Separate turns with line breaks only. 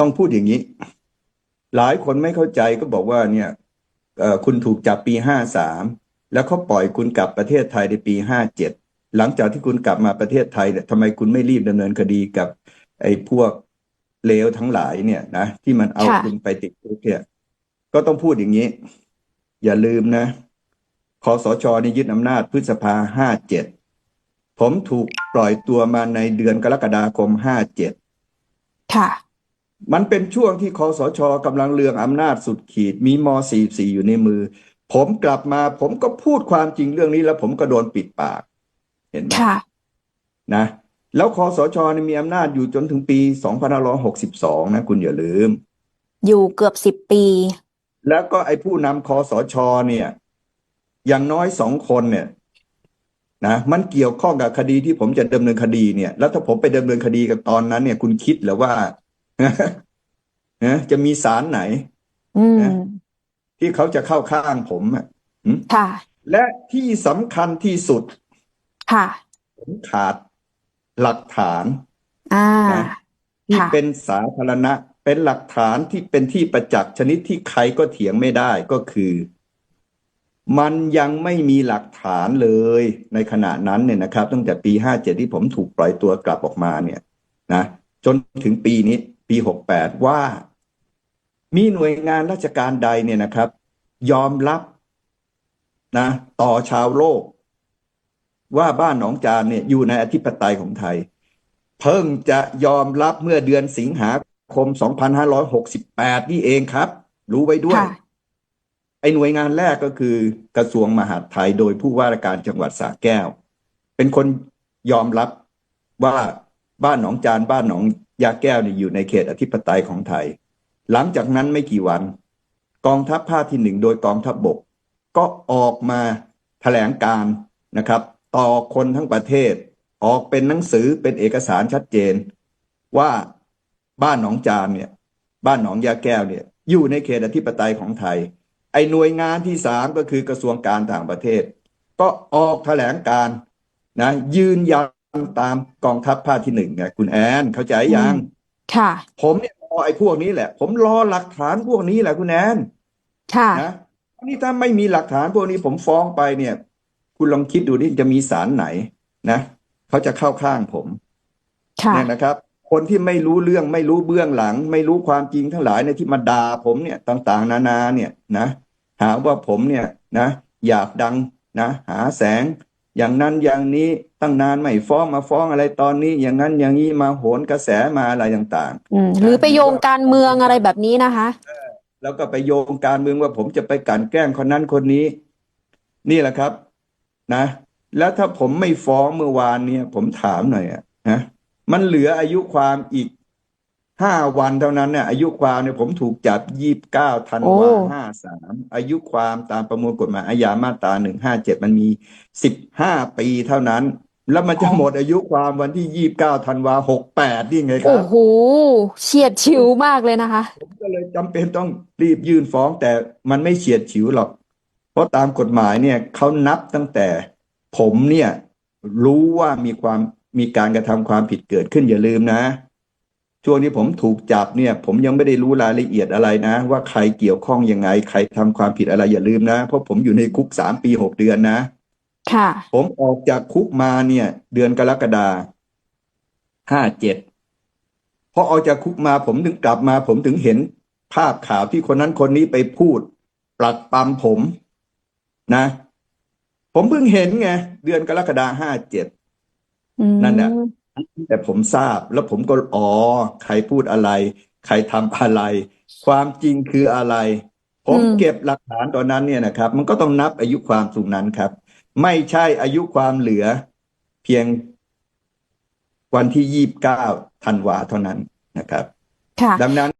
ต้องพูดอย่างนี้ หลายคนไม่เข้าใจก็บอกว่าเนี่ยเอ่อคุณถูกจับปีห้าสามแล้วเขาปล่อยคุณกลับประเทศไทยในปีห้าเจ็ดหลังจากที่คุณกลับมาประเทศไทยเนี่ยทำไมคุณไม่รีบดำเนินคดีกับ ไอ้พวกเลวทั้งหลายเนี่ยนะที่มันเอา
ค่ะ
คุณไปติดคุกเนี่ยก็ต้องพูดอย่างนี้ อย่าลืมนะคอสชนี่ยึดอำนาจพฤษภาห้าเจ็ดผมถูกปล่อยตัวมาในเดือนกรกฎาคมห้าเจ็ด
ค่ะ
มันเป็นช่วงที่คอสชกำลังเลืองอำนาจสุดขีด มีม .44 อยู่ในมือ ผมกลับมา ผมก็พูดความจริงเรื่องนี้ แล้วผมก็โดนปิดปาก เห็นไหม
ค่ะ
นะ แล้วคอสชเนี่ยมีอำนาจอยู่จนถึงปี 2562 นะ คุณอย่าลืม
อยู่เกือบสิบปี
แล้วก็ไอ้ผู้นำคอสชเนี่ย อย่างน้อยสองคนเนี่ยนะมันเกี่ยวข้องกับคดีที่ผมจะดำเนินคดีเนี่ย แล้วถ้าผมไปดำเนินคดีกับตอนนั้นเนี่ย คุณคิดเหรือว่า นะจะมีศาลไหน
อืม
นะที่เขาจะเข้าข้างผมอะหึ
ค่ะ
และที่สำคัญที่สุด
ค่ะ
ผมขาดหลักฐาน
อ่า
นะที่
ค่ะ
เป็นสาธารณะ เป็นหลักฐานที่เป็นที่ประจักษ์ชนิดที่ใครก็เถียงไม่ได้ก็คือ มันยังไม่มีหลักฐานเลยในขณะนั้นเนี่ยนะครับ ตั้งแต่ปีห้าเจ็ดที่ผมถูกปล่อยตัวกลับออกมาเนี่ย นะจนถึงปีนี้ ปีหกแปดว่า มีหน่วยงานราชการใดเนี่ยนะครับ ยอมรับนะ ต่อชาวโลก ว่าบ้านหนองจานเนี่ยอยู่ในอธิปไตยของไทย เพิ่งจะยอมรับเมื่อเดือนสิงหาคม 2568 นี่เองครับ รู้ไว้ด้วย
ค่ะ
ไอ้หน่วยงานแรกก็คือกระทรวงมหาดไทย โดยผู้ว่าราชการจังหวัดสระแก้ว เป็นคนยอมรับว่าบ้านหนองจานบ้านหนอง ยาแก้วเนี่ยอยู่ในเขตอธิปไตยของไทย หลังจากนั้นไม่กี่วัน กองทัพภาคที่หนึ่งโดยกองทัพบบก ก็ออกมาแถลงการนะครับ ต่อคนทั้งประเทศ ออกเป็นหนังสือเป็นเอกสารชัดเจน ว่าบ้านหนองจานเนี่ยบ้านหนองยาแก้วเนี่ยอยู่ในเขตอธิปไตยของไทย ไอ้หน่วยงานที่สามก็คือกระทรวงการต่างประเทศ ก็ออกแถลงการนะยืนยัน ตามกองทัพภาคที่หนึ่งไงคุณแอนเข้าใจยัง
ค่ะ
ผมเนี่ยรอไอ้พวกนี้แหละ ผมรอหลักฐานพวกนี้แหละคุณแอน
ค่ะ
นะนี่ถ้าไม่มีหลักฐานพวกนี้ผมฟ้องไปเนี่ย คุณลองคิดดูดิจะมีศาลไหนนะเขาจะเข้าข้างผม
ค่ะ
เนี่ยนะครับ คนที่ไม่รู้เรื่องไม่รู้เบื้องหลัง ไม่รู้ความจริงทั้งหลายในยที่มาด่าผมเนี่ยต่าง ๆ นานาเนี่ยนะหาว่าผมเนี่ยนะ อยากดังนะ หาแสง อย่างนั้นอย่างนี้ตั้งนานไม่ฟ้องมาฟ้องอะไรตอนนี้ อย่างนั้นอย่างนี้มาโหนกระแสมาอะไรต่าง
อืมหรือไปโยงการเมืองอะไรแบบนี้นะคะ
ๆแล้วก็ไปโยงการเมืองว่าผมจะไปกลั่นแกล้งคนนั้นคนนี้ นี่แหละครับ นะ แล้วถ้าผมไม่ฟ้องเมื่อวานเนี่ย ผมถามหน่อยอะนะมันเหลืออายุความอีก ห้าวันเท่านั้นเนี่ยอายุความเนี่ยผมถูกจับยี่บเก้าธันวา
โอ้
ห้าสามอายุความตามประมวลกฎหมายอาญามาตราหนึ่งห้าเจ็ดมันมีสิบห้าปีเท่านั้น แล้วมันจะหมดอายุความวันที่ยี่บเก้าธันวาหกแปดนี่ไงค
โอ้
รับ
โหเฉียดฉิวมากเลยนะคะ
ผมก็เลยจำเป็นต้องรีบยื่นฟ้องแต่มันไม่เฉียดฉิวหรอก เพราะตามกฎหมายเนี่ยเขานับตั้งแต่ผมเนี่ยรู้ว่ามีความมีการกระทำความผิดเกิดขึ้นอย่าลืมนะ ช่วงที่ผมถูกจับเนี่ย ผมยังไม่ได้รู้รายละเอียดอะไรนะ ว่าใครเกี่ยวข้องยังไง ใครทำความผิดอะไรอย่าลืมนะ เพราะผมอยู่ในคุกสามปีหกเดือนนะ
ค่ะ
ผมออกจากคุกมาเนี่ย เดือนกรกฎาห้าเจ็ดพอออกจากคุกมาผมถึงกลับมา ผมถึงเห็นภาพข่าวที่คนนั้นคนนี้ไปพูด ปลักปำผมนะ ผมเพิ่งเห็นไง เดือนกรกฎาห้าเจ็ด
อืม
นั่นน่ะ แต่ผมทราบแล้วผมก็อ๋อใครพูดอะไร ใครทำอะไร ความจริงคืออะไร ผมเก็บหลักฐานตอนนั้นเนี่ยนะครับ มันก็ต้องนับอายุความตรงนั้นครับ ไม่ใช่อายุความเหลือ เพียงวันที่ยี่บเก้าธันวาเท่านั้นนะครับ
ค่ะ
ดังนั้น